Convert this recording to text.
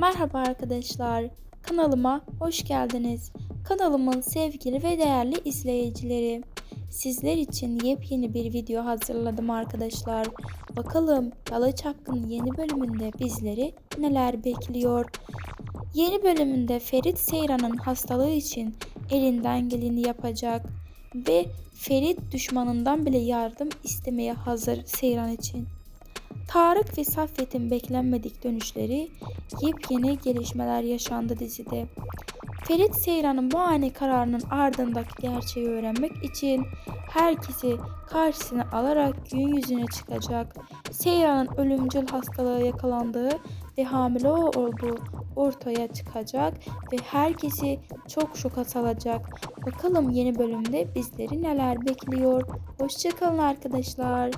Merhaba arkadaşlar. Kanalıma hoş geldiniz. Kanalımın sevgili ve değerli izleyicileri. Sizler için yepyeni bir video hazırladım arkadaşlar. Bakalım Yalı Çapkın yeni bölümünde bizleri neler bekliyor? Yeni bölümünde Ferit Seyran'ın hastalığı için elinden geleni yapacak ve Ferit düşmanından bile yardım istemeye hazır Seyran için. Tarık ve Saffet'in beklenmedik dönüşleri, yepyeni gelişmeler yaşandı dizide. Ferit Seyran'ın bu ani kararının ardındaki gerçeği öğrenmek için herkesi karşısına alarak gün yüzüne çıkacak. Seyran'ın ölümcül hastalığa yakalandığı ve hamile olduğu ortaya çıkacak ve herkesi çok şoka salacak. Bakalım yeni bölümde bizleri neler bekliyor. Hoşçakalın arkadaşlar.